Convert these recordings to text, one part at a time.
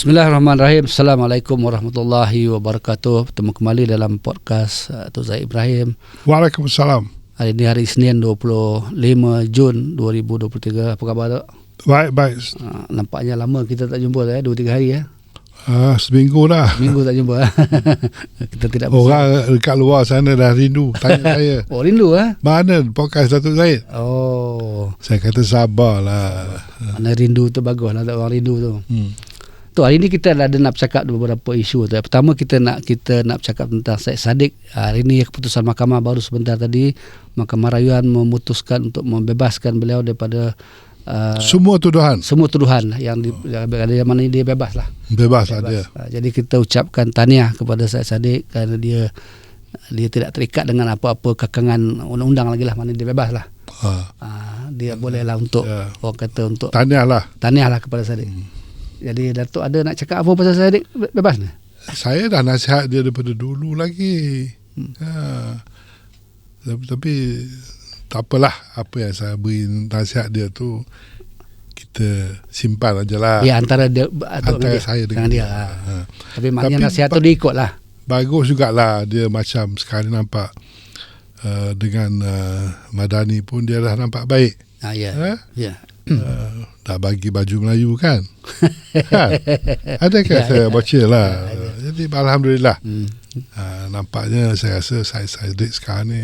Bismillahirrahmanirrahim. Assalamualaikum warahmatullahi wabarakatuh. Bertemu kembali dalam podcast uh, Tok Zaid Ibrahim. Waalaikumsalam. Hari ini hari Isnin 25 Jun 2023. Apa khabar Tok? Baik, baik. Uh, nampaknya lama kita tak jumpa ya, 2 3 hari ya. Uh, seminggu dah. Minggu tak jumpa. kita tidak Orang dekat luar sana dah rindu. Tanya saya. Oh rindu ah. Mana podcast Datuk Zaid? Oh. Saya kata sabarlah. Mana rindu tu bagus lah orang rindu tu. Hmm. Tu hari ni kita ada nak bercakap beberapa isu tu. Pertama kita nak kita nak bercakap tentang Syed Saddiq. Hari ini keputusan mahkamah baru sebentar tadi Mahkamah Rayuan memutuskan untuk membebaskan beliau daripada uh, Semua tuduhan. semua tuduhan yang di, yang ada yang mana dia bebas lah. Bebas lah dia. Uh, jadi kita ucapkan tahniah kepada Syed Saddiq kerana dia dia tidak terikat dengan apa-apa kekangan undang-undang lagi lah mana dia bebas lah. Uh, Uh, dia boleh lah untuk Ya. orang kata untuk Tahniah lah. tahniah lah kepada Saddiq. Hmm. Jadi Datuk ada nak cakap apa pasal Be- bebas ni? Saya dah nasihat dia daripada dulu lagi. Hmm. Ha. Tapi, tapi tak apalah apa yang saya beri nasihat dia tu kita simpan aja lah. Ya antara dia Antara dia. saya dengan, dia. dia. Ha. Ha. Tapi maknanya Tapi nasihat tu dia ikut lah. bagus jugalah dia macam sekarang nampak uh, dengan uh, Madani pun dia dah nampak baik. Ha, ya. Ha? Ya. Uh, dah bagi baju Melayu kan? kan? Adakah Ya, saya ya. baca lah. Jadi Alhamdulillah. Hmm. Uh, nampaknya saya rasa saya saya dek sekarang ni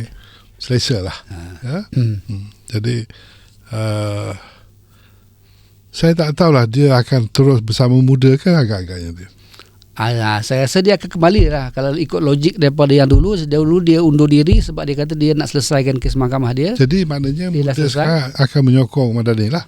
selesa lah. Ya? Hmm. Hmm. Jadi uh, saya tak tahulah dia akan terus bersama muda ke agak-agaknya dia. Ah, saya rasa dia akan kembali lah Kalau ikut logik daripada yang dulu Dahulu dia undur diri Sebab dia kata dia nak selesaikan kes mahkamah dia Jadi maknanya Dia muda sekarang akan menyokong Madani lah.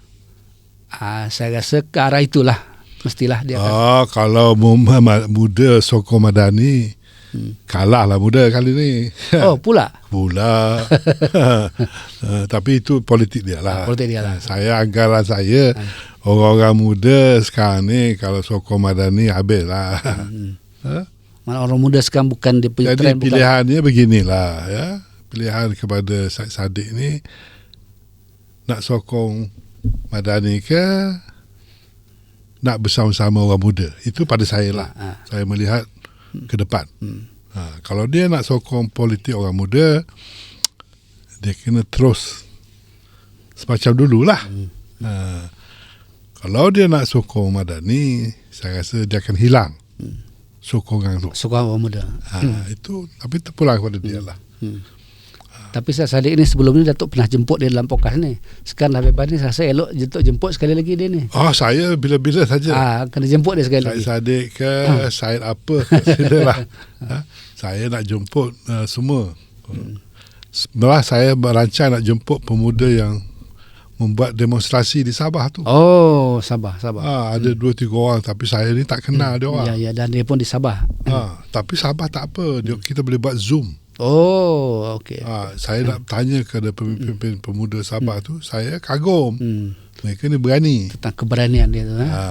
Ah, Saya rasa ke arah itulah Mestilah dia akan Ah, kalau Muhammad muda sokong Madani, Hmm. kalah lah muda kali ni. Oh pula Pula. uh, tapi itu politik dia lah. Ah, politik dia lah. Saya anggaran saya, orang-orang muda sekarang ni kalau sokong Madani habis lah. hmm. Ha? Mana orang muda sekarang bukan dia punya Jadi trend bukan pilihannya beginilah ya. Pilihan kepada Syed Saddiq ni nak sokong Madani ke nak bersama-sama orang muda. Itu pada saya lah. Ah, Saya melihat ke depan. Hmm. Ha, kalau dia nak sokong politik orang muda, dia kena terus semacam dululah. Hmm. Ha, kalau dia nak sokong Madani, saya rasa dia akan hilang Hmm. sokongan tu. Suka orang muda Ha, Itu tapi terpulang kepada dia lah. hmm. Tapi saya Saddiq ni sebelum ni Datuk pernah jemput dia dalam podcast ni. Sekarang dah bebas ni Saya rasa elok Datuk jemput sekali lagi dia ni. Oh saya bila-bila saja. ah, Kena jemput dia sekali Saya lagi. Sadik ke Syed apa Silalah. Ha? Saya nak jemput uh, semua. Malah saya merancang nak jemput pemuda yang Membuat demonstrasi di Sabah tu. Oh Sabah Sabah. Ha, Ada dua tiga orang Tapi saya ni tak kenal dia Ya orang. Ya dan dia pun di Sabah. Ha, Tapi Sabah tak apa. Dia, Kita boleh buat Zoom Oh okey ha, Saya nak tanya kepada pemimpin pemuda Sabah tu Saya kagum hmm. Mereka ni berani Tentang keberanian dia tu ha? ha,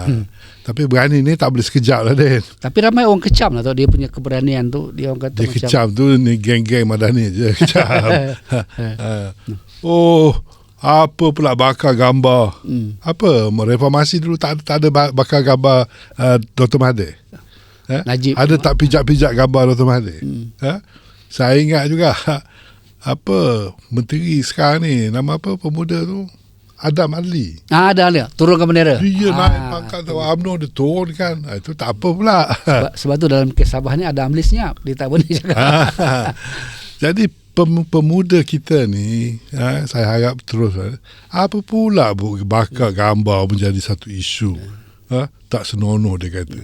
Tapi berani ni tak boleh sekejap lah Din Tapi ramai orang kecam lah tau Dia punya keberanian tu Dia orang kata Dia macam kecam tu ni geng-geng Madani je kecam. ha. Oh, apa pula bakar gambar? hmm. Apa? Reformasi dulu tak tak ada ba- bakar gambar uh, Dr. Mahathir. Eh? Najib Ada tak pijak-pijak gambar Dr. Mahathir? Hmm. Ha? Saya ingat juga apa menteri sekarang ni nama apa pemuda tu? Adam Adli. ah, Ada ada Turunkan bendera Dia ah, naik pangkat tu UMNO dia turun kan. Ha, itu tak apa pula. sebab, sebab tu dalam kes Sabah ni Ada Amlis senyap Dia tak boleh cakap Ah. Jadi pem, pemuda kita ni ha, saya harap terus ha, apa pula bu bakar gambar menjadi satu isu. Ha, tak senonoh dia kata.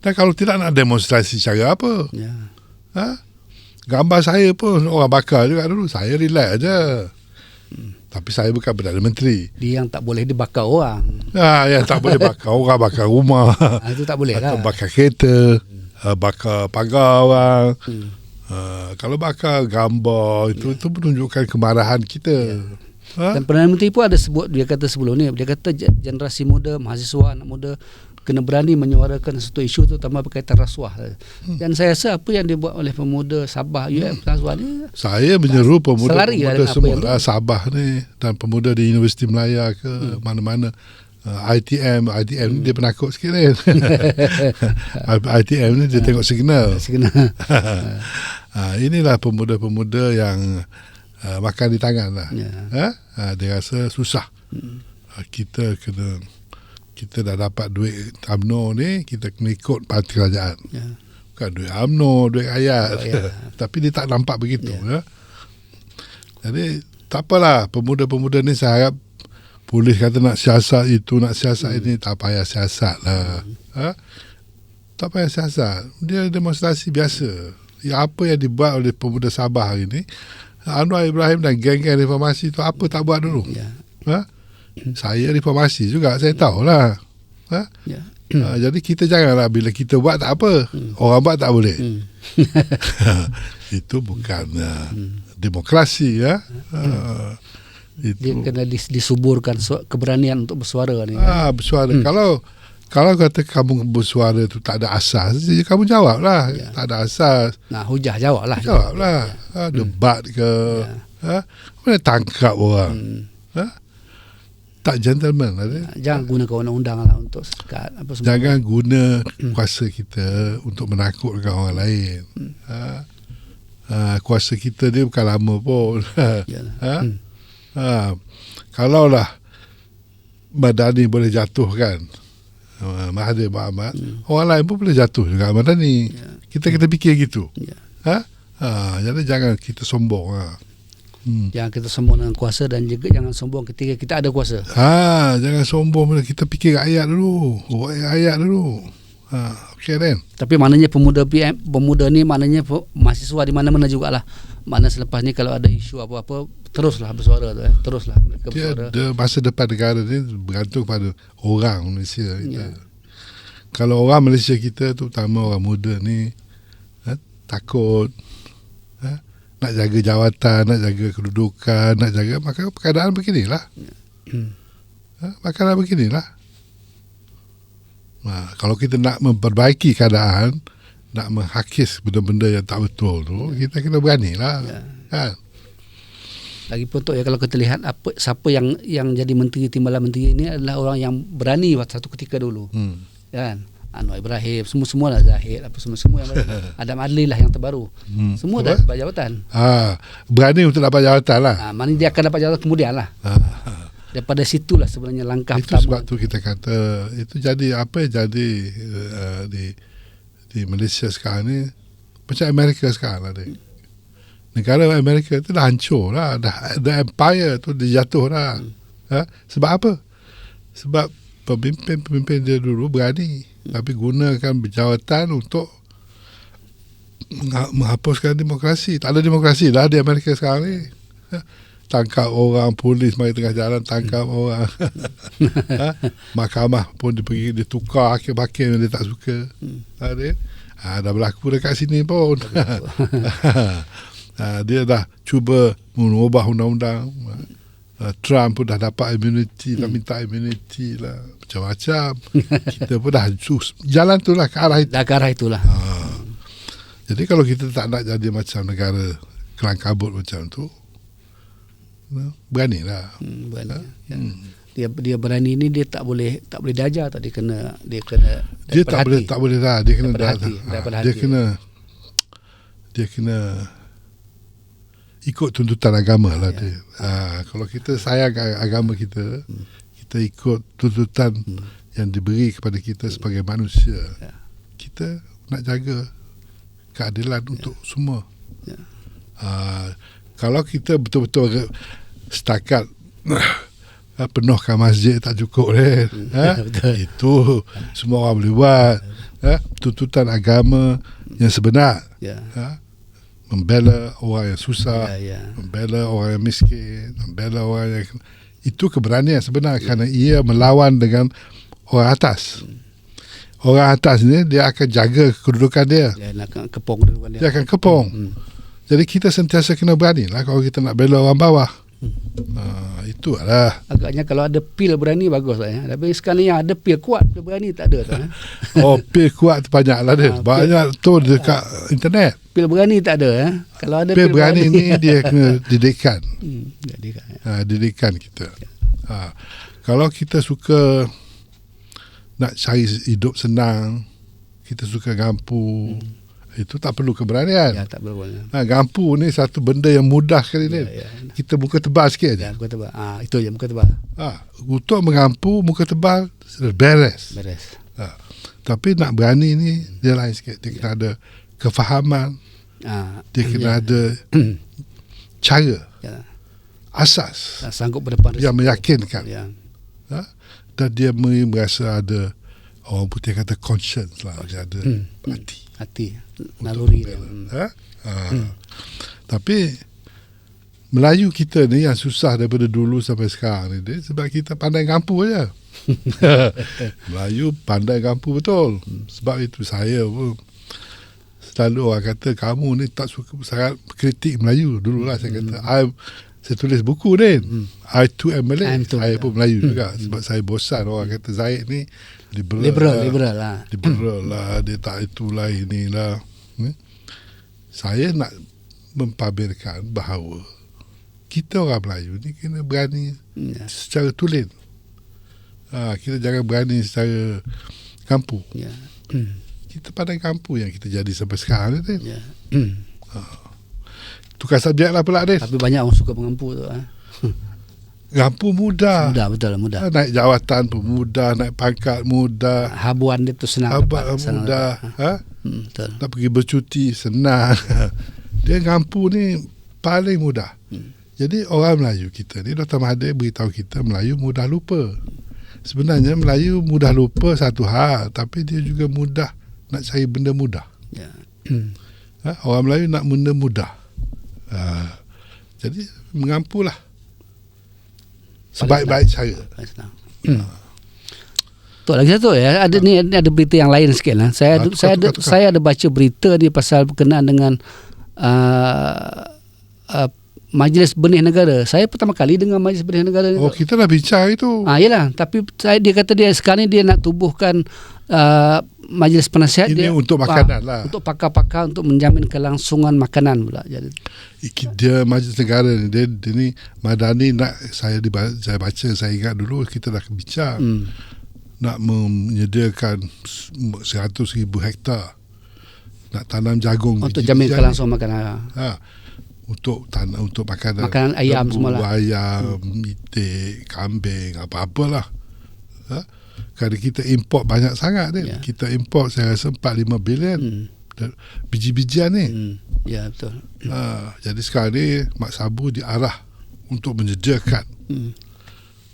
Dan kalau tidak nak demonstrasi cara apa? ya. Ha? Gambar saya pun orang bakar juga dulu. Saya relax aja. Tapi saya bukan Perdana Menteri. Dia yang tak boleh dibakar orang Ha, yang tak boleh bakar orang, bakar rumah. ah, Itu tak boleh lah Atau bakar kereta, uh, bakar pagar orang. hmm. Uh, kalau bakar gambar itu itu menunjukkan kemarahan kita. Ha? Dan Perdana Menteri pun ada sebut Dia kata sebelum ni Dia kata ge- generasi muda Mahasiswa anak muda Kena berani menyuarakan satu isu tu Tambah berkaitan rasuah Hmm. Dan saya rasa Apa yang dibuat oleh pemuda Sabah UM rasuah ni Saya menyeru pemuda-pemuda dengan apa semua lah, Sabah ni dan pemuda di Universiti Melaya ke Hmm. mana-mana uh, ITM ITM ni dia penakut sikit kan ITM ni dia tengok signal Signal. uh, inilah pemuda-pemuda yang uh, makan di tangan lah Ya. ha? uh, dia rasa susah uh, kita kena kita dah dapat duit UMNO ni kita kena ikut parti kerajaan Ya. bukan duit UMNO duit rakyat Duit rakyat. tapi dia tak nampak begitu ya. jadi tak apalah pemuda-pemuda ni saya harap polis kata nak siasat itu nak siasat ini tak payah siasat lah ha? tak payah siasat dia demonstrasi biasa ya, apa yang dibuat oleh pemuda Sabah hari ni Anwar Ibrahim dan geng-geng reformasi tu apa tak buat dulu Ya. ha? Saya reformasi juga saya tahulah. Ha? Ya. Ha, jadi kita janganlah bila kita buat tak apa orang buat tak boleh. Hmm. itu bukan uh, demokrasi ya? Uh, Dia itu. Kena dis, disuburkan su- keberanian untuk bersuara ni. ah bersuara. Kalau kalau kata kamu bersuara tu tak ada asas jadi kamu jawablah. Ya. tak ada asas. Nah, hujah jawab lah. jawablah ha, debat ke ha? Mana tangkap orang? Hmm. ha tak gentleman lah dia. Jangan gunakan undang-undang lah untuk sekat apa semua. Jangan guna kuasa kita untuk menakutkan orang lain. Ha, ha, kuasa kita dia bukan lama pun. Yalah. ha? ha, kalaulah Madani boleh jatuhkan uh, Mahathir Mohamad, orang lain pun boleh jatuh juga Madani. Kita kena fikir gitu. Ya. Ha? Ha, jadi jangan kita sombong. Ha. Hmm. Jangan kita sombong dengan kuasa dan juga jangan sombong ketika kita ada kuasa. Ha, jangan sombong bila kita fikir rakyat dulu. Rakyat dulu. Ha, okey kan? Tapi maknanya pemuda PM, pemuda ni maknanya pe- mahasiswa di mana-mana jugalah. Mana selepas ni kalau ada isu apa-apa teruslah bersuara tu eh. Teruslah mereka Dia, bersuara. dia masa depan negara ni bergantung pada orang Malaysia kita. Ya. Kalau orang Malaysia kita terutama orang muda ni ha, takut nak jaga jawatan, nak jaga kedudukan, nak jaga maka keadaan beginilah. Hmm. Ha, makanan beginilah. Ha, kalau kita nak memperbaiki keadaan, nak menghakis benda-benda yang tak betul tu, kita kena beranilah. Ya. Kan? Lagipun tu ya kalau kita lihat apa siapa yang yang jadi menteri timbalan menteri ini adalah orang yang berani waktu satu ketika dulu. Hmm. Kan? Anwar Ibrahim semua-semua lah Zahid apa semua-semua yang. Adam Adli lah yang terbaru. Hmm. Semua Apa? dah dapat jawatan. Ha, berani untuk dapat jawatan lah. Ha, mana dia akan dapat jawatan kemudian lah. Ha. Daripada situlah sebenarnya langkah Itu pertama. sebab tu kita kata itu jadi apa yang jadi uh, di di Malaysia sekarang ni macam Amerika sekarang lah dia. Negara Amerika tu dah hancur lah. Dah, the empire tu dia jatuh dah. Ha? Sebab apa? Sebab pemimpin-pemimpin dia dulu berani. Tapi gunakan berjawatan untuk mengha- menghapuskan demokrasi. Tak ada demokrasi dah di Amerika sekarang ni. Ha? Tangkap orang, polis mari tengah jalan tangkap orang. ha? Mahkamah pun dia pergi dia tukar hakim-hakim yang dia tak suka. Ha, dia? Ha, dah berlaku dekat sini pun. ha, dia dah cuba mengubah undang-undang. Ha, Trump pun dah dapat immunity, dah minta immunity lah. Macam-macam. Kita pun dah sus. Jalan tu lah ke arah itu. Dah ke arah itulah. Ha. Jadi kalau kita tak nak jadi macam negara kelang kabut macam tu, no, beranilah. Hmm, berani. Ya. Hmm. Dia dia berani ni dia tak boleh tak boleh dajar tak dia kena dia kena Dia tak boleh hati. tak boleh dah dia kena Daripada dah, hati, ha, dia kena dia kena ikut tuntutan agama lah Ya. dia. Ha, kalau kita sayang ag- agama kita, kita ikut tuntutan yang diberi kepada kita sebagai manusia. Ya. Kita nak jaga keadilan untuk semua. Ya. Ha, kalau kita betul-betul setakat ha, penuhkan masjid tak cukup kan. Ha? Betul. Itu semua orang boleh buat. Ha? Tuntutan agama yang sebenar. Ya. Ha? Membela orang yang susah. Ya, ya. Membela orang yang miskin. Membela orang yang... Itu keberanian sebenar kerana ia melawan dengan orang atas. Orang atas ni dia akan jaga kedudukan dia. Dia nak kepong dulu kan dia. Dia akan kepong. Hmm. Jadi kita sentiasa kena berani lah kalau kita nak bela orang bawah. Ha, itu lah. Agaknya kalau ada pil berani bagus lah ya. Tapi sekarang yang ada pil kuat pil berani tak ada tu eh. Oh, pil kuat tu banyak lah dia. Ah, pil- Banyak tu dekat internet. Pil berani tak ada eh. Kalau ada Pil berani ni dia kena didikan. Hmm, jadi kan. ya. Ha, didikan kita. Ha. Kalau kita suka nak cari hidup senang, kita suka gampu, itu tak perlu keberanian. Ya, tak perlu. Ya, Ha, gampu ni satu benda yang mudah sekali ya, ni. ya. Kita muka tebal sikit Ya, aja. muka tebal. Ah, itu je muka tebal. Ha, untuk mengampu muka tebal beres. Beres. Ha. Tapi nak berani ni dia lain sikit. Dia kena ada kefahaman, Ah, dia kena ya. ada cara, ya. asas Tak sanggup berdepan yang meyakinkan. Ya. Ha? Dan dia merasa ada orang putih kata conscience lah. Dia ada Hmm. hati. Hati, naluri dia. Hmm. Ha? Ha. Tapi Melayu kita ni yang susah daripada dulu sampai sekarang ni dia sebab kita pandai gampu aja. Melayu pandai gampu betul. Sebab itu saya pun selalu orang kata kamu ni tak suka sangat kritik Melayu dululah saya kata I saya tulis buku ni. I too am Malay. I'm too, saya ya. pun Melayu juga. Sebab saya bosan. Orang kata Zaid ni liberal Liberal, lah. liberal lah. liberal lah. Dia tak itulah inilah. Hmm. saya nak mempamerkan bahawa kita orang Melayu ni kena berani Ya. secara tulen ha, kita jangan berani secara kampung Ya. Hmm. kita pandai kampung yang kita jadi sampai sekarang ni kan Ya. Tukar subjek lah pula Din Tapi banyak orang suka mengampu tu. Ah. kampung mudah, Mudah betul lah, mudah. Ha, naik jawatan pun mudah naik pangkat mudah Habuan dia tu senang dapat, senang mudah dapat. ha? Hmm, betul. nak pergi bercuti senang dia kampung ni paling mudah Hmm. jadi orang Melayu kita ni Dr. Mahathir beritahu kita Melayu mudah lupa sebenarnya Melayu mudah lupa satu hal tapi dia juga mudah nak cari benda mudah Ya. Hmm. ha? orang Melayu nak benda mudah ha. jadi mengampulah sebaik-baik cara senang. Hmm. Tok lagi satu ya. Ada ni ni ada berita yang lain sikit lah. Saya Ah, ada, tukar, saya ada tukar, tukar. saya ada baca berita ni pasal berkenaan dengan uh, uh, Majlis Benih Negara. Saya pertama kali dengar Majlis Benih Negara oh kita dah bincang itu Ah yalah, tapi saya dia kata dia sekarang ni dia nak tubuhkan uh, majlis penasihat Ini dia untuk ah, makanan lah. Untuk pakar-pakar untuk menjamin kelangsungan makanan pula. Jadi dia majlis negara ni dia, dia ni Madani nak saya diba, saya baca saya ingat dulu kita dah bincang hmm. nak menyediakan 100 ribu hektar nak tanam jagung untuk jamin kelangsungan makanan. ha, untuk tanam untuk makanan Makanan ayam lembu, semua lah. ayam itik kambing apa-apalah ha? kerana kita import banyak sangat ni Ya. kita import saya rasa 4-5 bilion Hmm. biji-bijian ni Hmm. Ya betul. Ha, jadi sekarang ni Mak Sabu diarah untuk menyediakan. Hmm.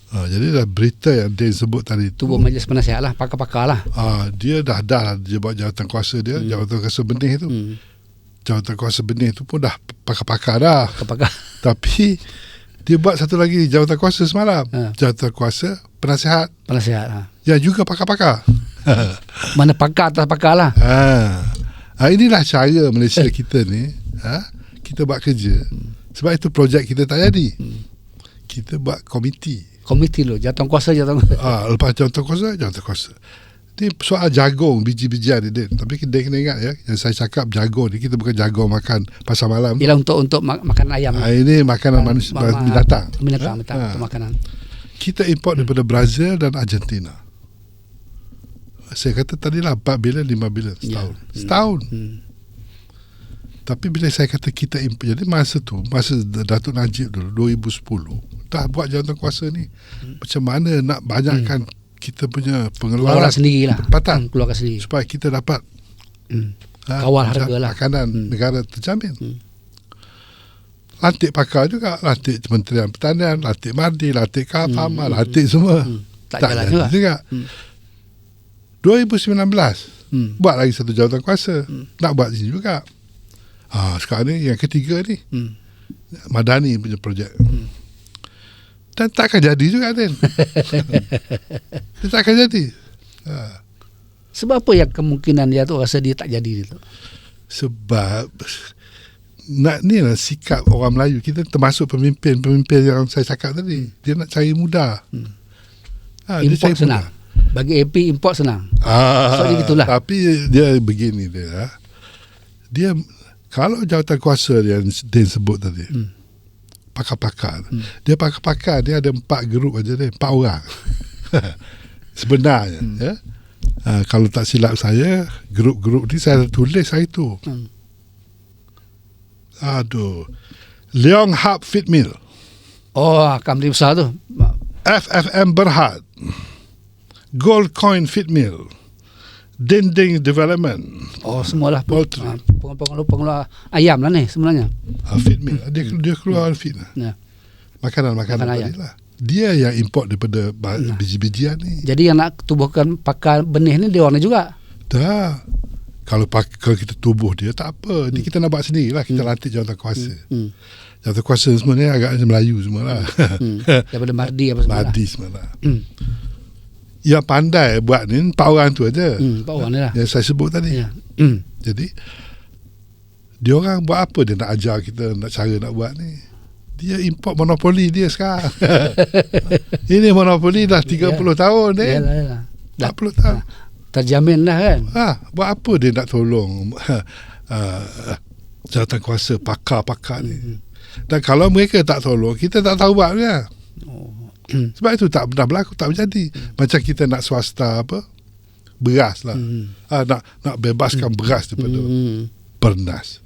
Ha, jadi dah berita yang Din sebut tadi tu. Tubuh majlis penasihat lah, pakar-pakar lah. Ha, dia dah dah lah dia buat jawatan kuasa dia, hmm. jawatan kuasa benih tu. Hmm. Hmm. Jawatan kuasa benih tu pun dah pakar-pakar dah. Pakar-pakar. Tapi dia buat satu lagi jawatan kuasa semalam. Ha. Jawatan kuasa penasihat Penasihat lah. yang juga pakar-pakar. Mana pakar atas pakar lah. ha. ha, inilah cara Malaysia kita ni. Ha, kita buat kerja. Sebab itu projek kita tak jadi. Kita buat komiti. Komiti lo, jatuh kuasa, jatuh kuasa. Ah, lepas jawatan kuasa, jawatan kuasa. Ni soal jagung, biji-bijian ni, Din. Tapi kita kena ingat ya, yang saya cakap jagung ni, kita bukan jagung makan pasar malam. Ialah untuk untuk mak- makanan ayam. Ah, ini makanan manusia, Ma- binatang. Binatang, Ha? binatang. Ha. Untuk makanan. Kita import daripada Brazil dan Argentina. Saya kata tadi lah 4 bilion, 5 bilion setahun. Ya. Setahun. Hmm. Tapi bila saya kata kita import, jadi masa tu, masa Datuk Najib dulu, 2010, dah buat jawatan kuasa ni. Macam mana nak banyakkan kita punya pengeluaran Keluarkan sendiri lah. pendapatan Hmm, Keluarkan sendiri. supaya kita dapat Hmm. ha, Kawal harga lah. makanan Hmm. negara terjamin. Hmm. Lantik pakar juga, lantik Kementerian Pertanian, lantik Mardi, lantik Kapama, Hmm, hmm, lantik semua. Hmm. Tak, jalan jadi juga. juga. Hmm. 2019 Hmm. buat lagi satu jawatan kuasa. Hmm. Nak buat ini juga. Ha, sekarang ni yang ketiga ni Hmm. Madani punya projek. Dan takkan jadi juga Din. dia takkan jadi. Ha. Sebab apa yang kemungkinan dia tu rasa dia tak jadi tu? Sebab nak ni lah sikap orang Melayu kita termasuk pemimpin-pemimpin yang saya cakap tadi dia nak cari mudah Hmm. ha, dia Import cari senang. Bagi AP import senang. ah, So, dia gitulah. tapi dia begini dia ha. dia kalau jawatan kuasa yang Din sebut tadi Hmm. Pakar-pakar. Hmm. Dia pakar-pakar dia ada empat grup aja dia, empat orang. Sebenarnya, hmm. ya. Uh, kalau tak silap saya, grup-grup ni saya tulis hari tu. Hmm. Aduh. Leong Hub Fit Mill. Oh, company besar tu. FFM Berhad. Gold Coin Fit Mill. Dinding Development. Oh, semualah Poultry. Ah, pengeluar ayam lah ni sebenarnya. Uh, fit Mill. Dia, dia keluar fit. lah. Ya. Makanan-makanan Makan tadi ayam. lah. Dia yang import daripada biji-bijian ni. Jadi yang nak tubuhkan pakar benih ni dia orang ni juga. Tak. Kalau, pak- kalau kita tubuh dia, tak apa. Ni kita nak buat sendiri lah. Kita lantik jawatan kuasa. Hmm. Jawatan kuasa semua ni agak Melayu semua lah. Hmm. Daripada Mardi apa semua. lah. Madi semua lah. Hmm. Yang pandai buat ni, empat orang tu aja. Hmm. Pak orang lah. Yang saya sebut tadi. Ya. Hmm. Jadi, dia orang buat apa dia nak ajar kita nak cara nak buat ni. Dia import monopoli dia sekarang. Ini monopoli dah 30 tahun ni. Yalah, yalah. Dah 40 tahun. terjamin dah kan. Ha, buat apa dia nak tolong uh, jawatan kuasa pakar-pakar ni. Dan kalau mereka tak tolong, kita tak tahu buat dia. Oh. Sebab itu tak pernah berlaku, tak berjadi. Macam kita nak swasta apa? Beras lah. Hmm. Ha, nak nak bebaskan beras daripada Hmm. pernas.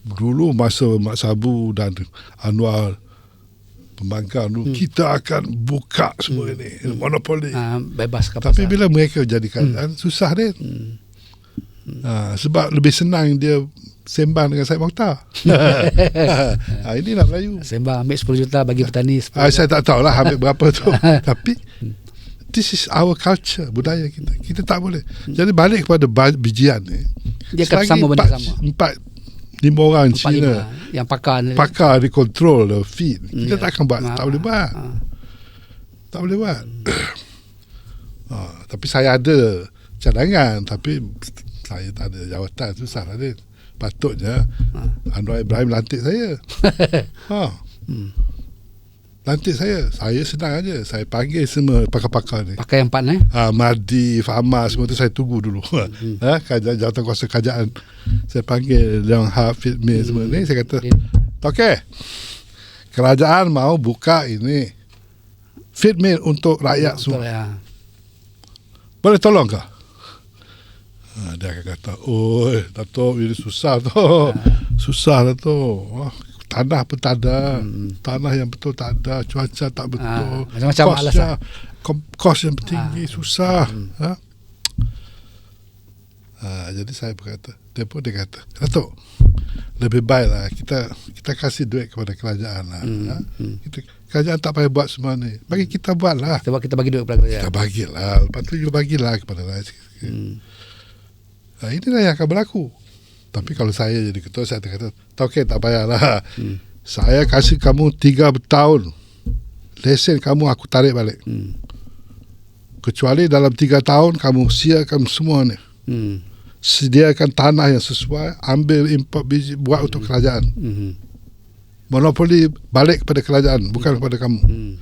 Dulu masa Mak Sabu dan Anwar pembangkang dulu, kita akan buka semua ini. Monopoli. Ah, bebas ke Tapi pasar. bila mereka jadi keadaan susah dia. Hmm. Ha, sebab lebih senang dia sembang dengan Syed Mokhtar. ha, inilah Melayu. Sembang ambil 10 juta bagi petani 10 Ha, saya tak tahulah ambil berapa tu. Tapi this is our culture, budaya kita. Kita tak boleh. Jadi balik kepada bijian ni. Dia akan sama benda empat, sama. Empat, lima orang Empat Cina lima yang pakar ni. pakar di control the feed. Kita Ya. tak akan buat. Ah, Tak boleh buat. ah. Tak boleh buat. ha, tapi saya ada cadangan. Tapi saya tak ada jawatan. Susah lah dia. Patutnya Anwar Ibrahim lantik saya. ha. Hmm. Lantik saya. Saya senang aja. Saya panggil semua pakar-pakar ni. Pakai yang empat ni. Ha, Mardi, Fahma semua tu saya tunggu dulu. Hmm. ha, kajian jawatan kuasa kerajaan. Saya panggil yang Hafid Mir semua ni. Saya kata, Okey. Kerajaan mau buka ini fit meal untuk rakyat Betul semua. ya. Boleh tolong ke? Ha, dia akan kata, oh, Dato' ini susah tu. Susah lah tu. Tanah pun tak ada. Tanah yang betul tak ada. Cuaca tak betul. Ah, macam-macam Kosnya, kom- kos yang tinggi, susah. Ha? Ha, jadi saya berkata, dia pun dia kata, Dato' lebih baiklah kita kita kasih duit kepada kerajaan lah. Ha? Kita, kerajaan tak payah buat semua ni. Bagi kita buat lah. Sebab kita bagi duit kepada kerajaan. Kita bagilah. Lepas tu you bagilah kepada rakyat. Hmm. Ha, inilah yang akan berlaku. Tapi kalau saya jadi ketua, saya kata, okey tak payahlah. Hmm. Saya kasih kamu tiga tahun. Lesen kamu aku tarik balik. Hmm. Kecuali dalam tiga tahun kamu siapkan semua ni. Hmm. Sediakan tanah yang sesuai, ambil import biji, buat untuk kerajaan. Hmm. Monopoli balik kepada kerajaan, bukan kepada kamu. Hmm.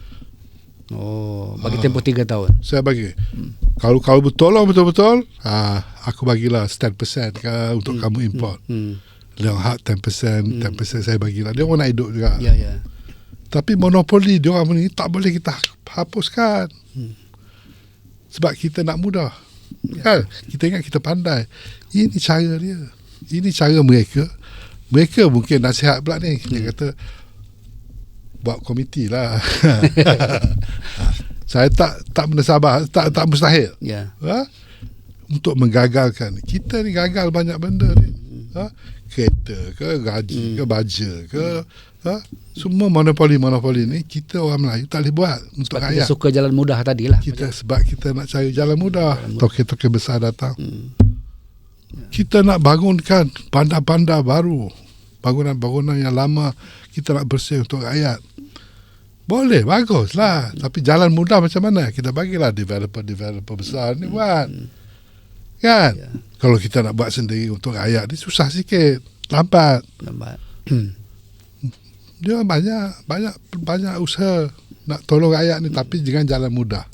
Oh, bagi tempoh tiga tahun. Saya bagi. Kalau kalau bertolong betul-betul, ha, aku bagilah 10% ke untuk kamu import. Hmm. Yang hak 10%, 10% saya bagilah. Dia orang nak hidup juga. Ya, ya. Tapi monopoli dia orang ni tak boleh kita hapuskan. Sebab kita nak mudah. Kan? Kita ingat kita pandai. Ini cara dia. Ini cara mereka. Mereka mungkin nasihat pula ni. Dia kata buat komiti lah. Saya tak tak menasabah, tak tak mustahil. Ya. Ha? Untuk menggagalkan. Kita ni gagal banyak benda ni. Ha? Kereta ke, gaji ke, baja ke. Ha? Semua monopoli-monopoli ni kita orang Melayu tak boleh buat untuk Sebab kita rakyat. suka jalan mudah tadi lah. Kita sebab kita nak cari jalan mudah. Toke-toke besar datang. Kita nak bangunkan bandar-bandar baru. Bangunan-bangunan yang lama kita nak bersih untuk rakyat. Boleh, baguslah. Tapi jalan mudah macam mana? Kita bagilah developer-developer besar ni buat. Kan? Ya. Kalau kita nak buat sendiri untuk rakyat ni susah sikit. Lambat. Hmm. Dia banyak banyak banyak usaha nak tolong rakyat ni tapi dengan jalan mudah.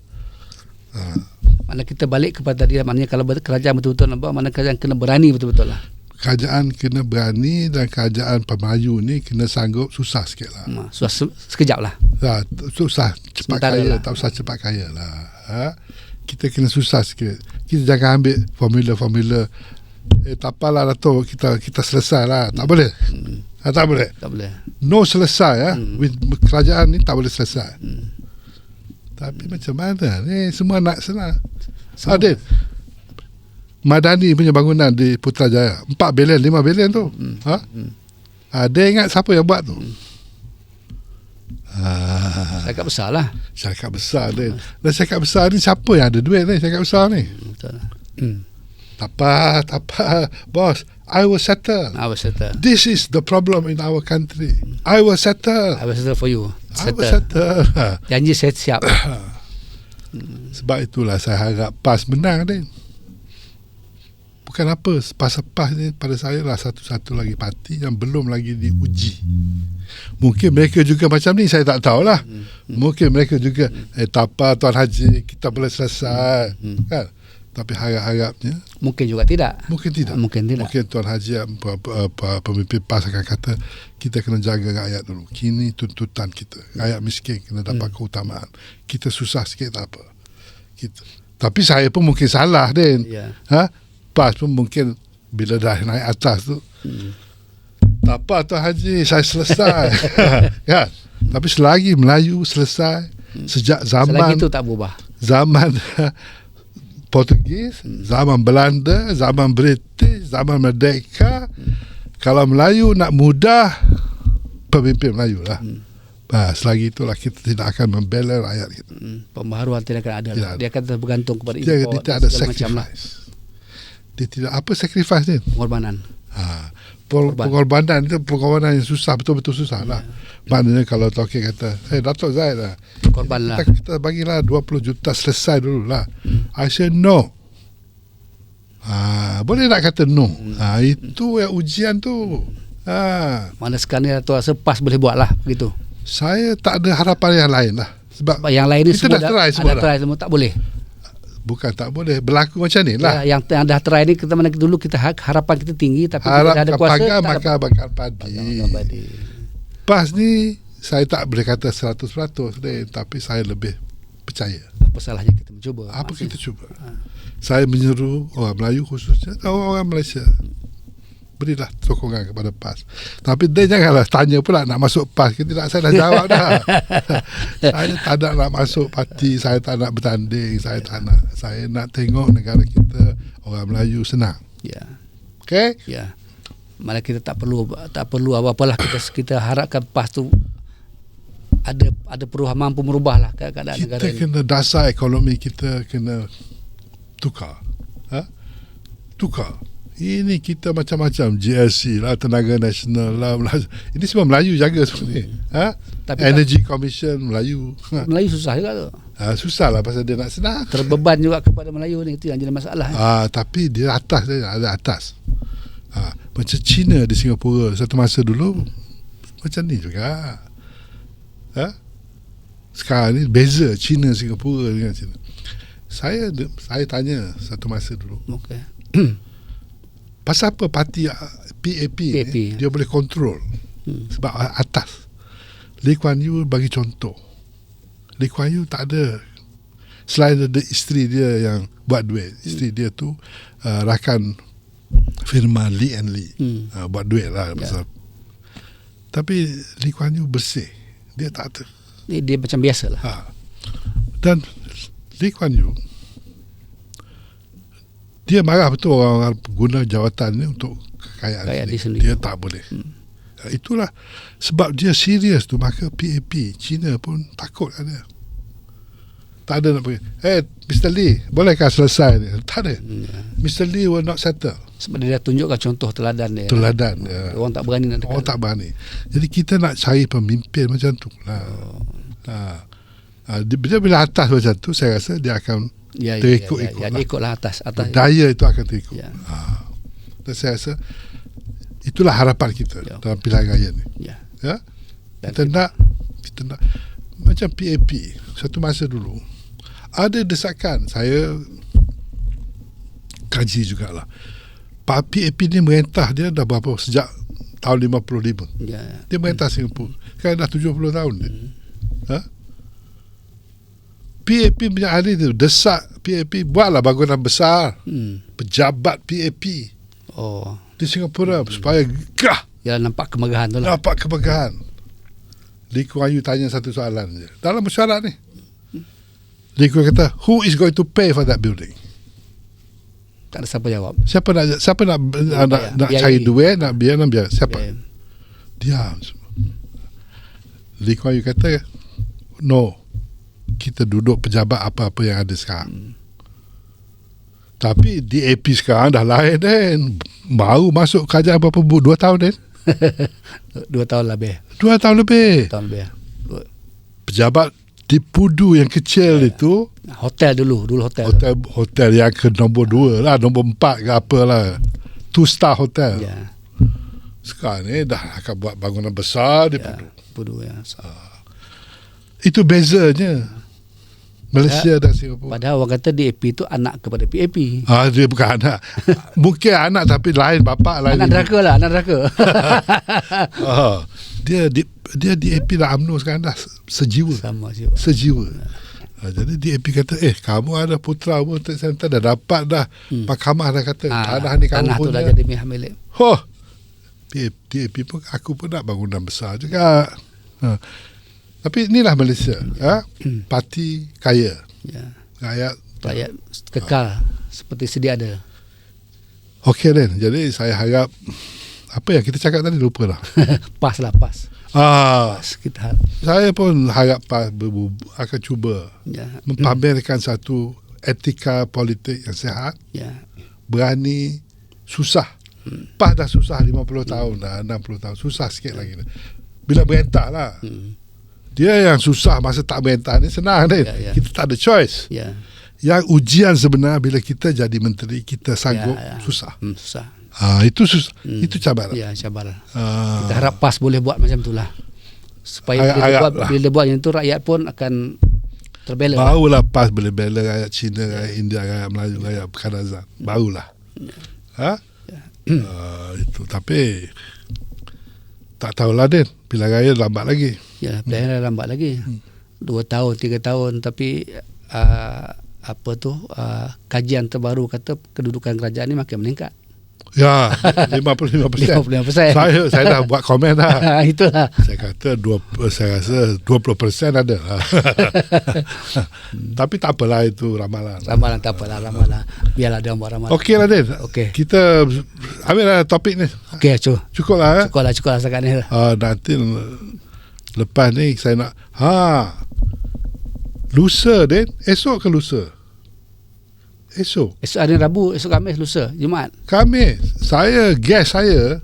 Mana kita balik kepada tadi Maknanya kalau kerajaan betul-betul nampak Mana kerajaan kena berani betul-betul lah kerajaan kena berani dan kerajaan Melayu ni kena sanggup susah sikit lah. Hmm, susah se- sekejap lah. Ha, susah cepat Sementara kaya lah. tak usah cepat kaya lah. Ha? Kita kena susah sikit. Kita jangan ambil formula-formula eh tak apalah Dato' kita kita selesai lah. Tak boleh. Ha, tak boleh. Tak boleh. No selesai ya. Hmm. Kerajaan ni tak boleh selesai. Tapi macam mana ni semua nak senang. Semua. Adil. Madani punya bangunan di Putrajaya 4 bilion 5 bilion tu. Hmm. Ha? Ha, dia ingat siapa yang buat tu? Ha, Cakap besar lah. syarikat besar dia. Dan syarikat besar ni siapa yang ada duit ni syarikat besar ni? Hmm, Betul. Hmm. Tak apa, tak apa. Boss, I will settle. I will settle. This is the problem in our country. I will settle. I will settle for you. I will Settle. settle. Janji saya siap. Sebab itulah saya harap PAS menang ni. Bukan apa, PAS-PAS ni pada saya lah satu-satu lagi parti yang belum lagi diuji. Mungkin mereka juga macam ni, saya tak tahulah. Mungkin mereka juga, eh tak apa Tuan Haji, kita boleh selesai. Kan? Tapi harap-harapnya, Mungkin juga tidak. mungkin tidak. Mungkin tidak. Mungkin Tuan Haji, pemimpin PAS akan kata, kita kena jaga rakyat dulu. Kini tuntutan kita. Rakyat miskin kena dapat Hmm. keutamaan. Kita susah sikit tak apa. Kita. Tapi saya pun mungkin salah, Din. Ya. Ha? PAS pun mungkin bila dah naik atas tu, Hmm. tak apa Tuan Haji, saya selesai. kan? Tapi selagi Melayu selesai, sejak zaman Hmm. Selagi itu tak berubah. zaman Portugis, zaman Belanda, zaman British, zaman Merdeka. Kalau Melayu nak mudah, pemimpin Melayu lah. Ha, selagi itulah kita tidak akan membela rakyat kita. Hmm. Pembaharuan tidak akan ada. Tidak Lah. ada. Dia akan bergantung kepada import dia tidak ada segala macam lah. Dia tidak apa sacrifice ni? Pengorbanan. Ha, Korban. pengorbanan itu pengorbanan yang susah betul-betul susah lah. Maknanya kalau Tokek kata, "Hey Datuk Zaid lah, Korban lah. kita, kita bagilah 20 juta selesai dulu lah." I say no. Ha, boleh tak kata no? Ha, itu yang ujian tu. Ha, Mana sekarang ni Dato' rasa PAS boleh buat lah. Begitu. saya tak ada harapan yang lain lah. Sebab Yang lain ni Kita semua dah try semua ada dah. try semua tak boleh. Bukan tak boleh berlaku macam ni lah. Ya, yang, yang dah try ni kita mana dulu kita ha- harapan kita tinggi tapi Harap kita dah ada kuasa pagar tak maka bakar padi. PAS ni saya tak boleh kata 100% deh, tapi saya lebih percaya. Apa salahnya kita mencuba? Apa Maksud- kita cuba? Saya menyeru orang Melayu khususnya orang-orang Malaysia berilah sokongan kepada PAS. Tapi dia janganlah tanya pula nak masuk PAS ke tidak. Saya dah jawab dah. saya tak nak nak masuk parti, saya tak nak bertanding, saya tak nak. Saya nak tengok negara kita orang Melayu senang. Ya. Okay? Ya. Malah kita tak perlu tak perlu apa-apalah kita kita harapkan PAS tu ada ada perubahan mampu merubah lah keadaan Kita negara ini. kena dasar ekonomi kita kena tukar. Ha? Tukar. Ini kita macam-macam GSC lah, Tenaga Nasional lah. Melayu. Ini semua Melayu jaga semua ni. Ha? Tapi Energy Commission Melayu. Ha. Melayu susah juga tu. Ha, susah lah pasal dia nak senang. Terbeban juga kepada Melayu ni itu yang jadi masalah. Ha, tapi dia atas dia ada atas. Ha, macam China di Singapura satu masa dulu macam ni juga. Ha? Sekarang ni beza China Singapura dengan China. Saya saya tanya satu masa dulu Okey. pasal apa parti ah, PAP, PAP, ni, dia boleh kontrol Hmm. sebab atas. Lee Kuan Yew bagi contoh. Lee Kuan Yew tak ada selain ada isteri dia yang buat duit. Isteri dia tu uh, rakan firma Lee and Lee. Hmm. Uh, buat duit lah Ya. pasal. Tapi Lee Kuan Yew bersih. Dia tak ada. Dia, dia macam biasa lah. Ha. Dan Lee Kuan Yew dia marah betul orang-orang guna jawatan ni untuk kekayaan Kekayaan sendiri. dia sendiri. Dia tak boleh. Hmm. Itulah sebab dia serius tu maka PAP China pun takut kan dia. Tak ada nak pergi. Eh, Mr. Lee, bolehkah selesai ni? Tak ada. Hmm, ya. Mr. Lee will not settle. Sebab dia dah tunjukkan contoh teladan dia. Teladan. Ya. Orang tak berani nak dekat. Orang tak berani. Jadi kita nak cari pemimpin macam tu lah. Oh. Ha. Ha, dia, bila atas macam tu, saya rasa dia akan Ya, ya, terikut-ikut ya, ya, lah. dia ikutlah atas atas. daya itu akan terikut. Ya. Ha. Dan saya rasa itulah harapan kita Ya. dalam pilihan raya ni. Ya. Ya. Dan Kita nak kita nak macam PAP satu masa dulu ada desakan saya kaji jugalah Pak PAP ni merintah dia dah berapa sejak tahun 55. Ya. Dia merintah Singapura. Kan dah 70 tahun dia. Ha? PAP punya ahli tu desak PAP buatlah bangunan besar Hmm. pejabat PAP Oh. di Singapura supaya gah Ya nampak kemegahan tu lah. dapat kemegahan. Lee Kuan Yew tanya satu soalan je. Dalam mesyuarat ni. Lee Kuan kata, who is going to pay for that building? Tak ada siapa jawab. Siapa nak siapa nak nak, nak, nak biaya. cari duit, nak biar nak biar. Siapa? Ya. Diam. Lee Kuan Yew kata, no. Kita duduk pejabat apa-apa yang ada sekarang. Hmm. Tapi DAP sekarang dah lain kan. Baru masuk kerajaan berapa bu? Dua tahun kan? Dua tahun lebih. Dua tahun lebih. Tahun lebih. Dua. Pejabat di Pudu yang kecil Ya. itu Hotel dulu, dulu hotel. hotel hotel yang ke nombor dua lah, nombor empat ke apa lah. Two star hotel. Ya. Sekarang ni dah akan buat bangunan besar di Ya. Pudu. Pudu ya. Itu bezanya. Malaysia Ya. dan Singapura. Padahal orang kata DAP tu anak kepada PAP. Ah, dia bukan anak. Mungkin anak tapi lain bapak lain. Anak neraka lah, anak neraka. Ah, dia di, dia DAP dan UMNO sekarang dah sejiwa. Sama sih. Sejiwa. Ha, jadi DAP kata, eh kamu ada putra World Trade Center dah dapat dah. Hmm. Mahkamah dah kata, Ah, tanah ni kamu tanah tu punya. dah jadi milik milik. Huh. DAP, DAP pun aku pun nak bangunan besar juga. Ha. Tapi inilah Malaysia. Ha? Hmm. Parti kaya. Ya. Rakyat. Rakyat kekal seperti sedia ada. Okey Dan. Jadi saya harap apa yang kita cakap tadi lupa lah. pas lah pas. Ah, Pas kita saya pun harap PAS berbu- akan cuba ya. mempamerkan satu etika politik yang sihat, Ya. berani, susah. PAS dah susah 50 tahun dah, 60 tahun. Susah sikit lagi. Bila berentah lah. Hmm. Dia yang susah masa tak berentah ni senang ni. Ya, ya. Kita tak ada choice. Ya. Yang ujian sebenar bila kita jadi menteri, kita sanggup Ya, ya. susah. Hmm, susah. Ah itu susah. Hmm. Itu cabaran. Ya, sabar. Ah. Kita harap PAS boleh buat macam itulah. Supaya Harap- bila dia buat, lah. bila dia buat yang tu rakyat pun akan terbela. lah. Barulah PAS boleh bela rakyat Cina, rakyat India, rakyat Melayu, rakyat Kanazan. Barulah. Ha? Uh, itu tapi tak tahulah Din. Pilihan raya lambat lagi. Ya, pilihan dah lambat lagi. Hmm. Dua tahun, tiga tahun tapi uh, apa tu uh, kajian terbaru kata kedudukan kerajaan ni makin meningkat. Ya, 55%. 55%. Saya saya dah buat komen dah. Itulah. Saya kata dua, saya rasa 20% ada. Tapi tak apalah itu ramalan. Ramalan tak apalah, ramalan. Biarlah dia buat ramalan. Okey lah Din. Okey. Kita ambil lah topik ni. Okey, cu. Cukup lah. Eh? Cukup lah, cukup lah setakat ni. Uh, nanti lepas ni saya nak ha lusa Din. Esok ke lusa? Esok. Esok hari Rabu, esok Khamis, lusa, Jumaat. Kami saya guest saya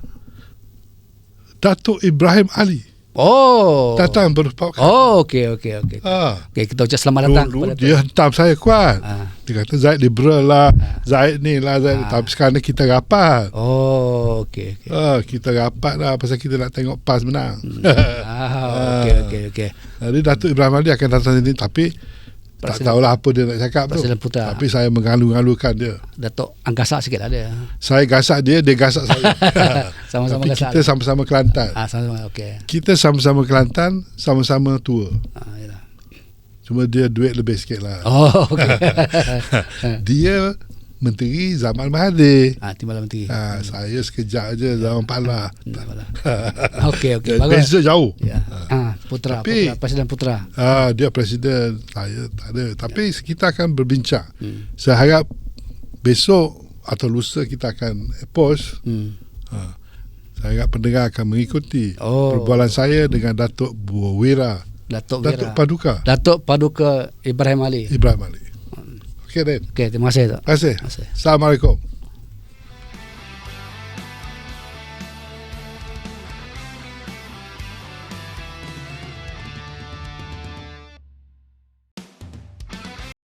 Datuk Ibrahim Ali Oh. datang berpau. Oh, okey, okey, okey. Ah. Okey, kita ucap selamat datang Dulu kepada dia hentam saya kuat. Ah. Dia kata Zaid liberal lah, Zaid ni lah, Zaid. Ah. Tapi sekarang ni kita rapat. Oh, okey, okey. Ah, kita rapat lah pasal kita nak tengok PAS menang. Ah, okey, okey, okey. Jadi Datuk Ibrahim Ali akan datang sini tapi tak tahulah apa dia nak cakap tu. Presiden Putra. Tapi saya mengalu-alukan dia. Datuk angkasa sikit lah dia. Saya gasak dia, dia gasak saya. Sama-sama tapi gasak. kita sama-sama Kelantan. Ah, sama-sama, okey. Kita sama-sama Kelantan, sama-sama tua. Ah, yalah. Cuma dia duit lebih sikit lah. Oh, okey. Dia menteri zaman Mahathir. ah, timbal menteri. Ha, saya sekejap je zaman Pala. Okey, okey. Beza jauh. Ya. Ah, putra, Tapi- putra, Presiden Putra. Ah, dia presiden, saya tak ada. Tapi kita akan berbincang. Hmm. Saya harap besok atau lusa kita akan post. Hmm. Ha, saya harap pendengar akan mengikuti Oh. perbualan saya dengan Datuk Buwira, Datuk Datuk Wira. Paduka Datuk Paduka Ibrahim Ali. Ibrahim Ali. Okey, Ren. Okey, terima kasih, Tok. Terima kasih. Terima kasih. Assalamualaikum.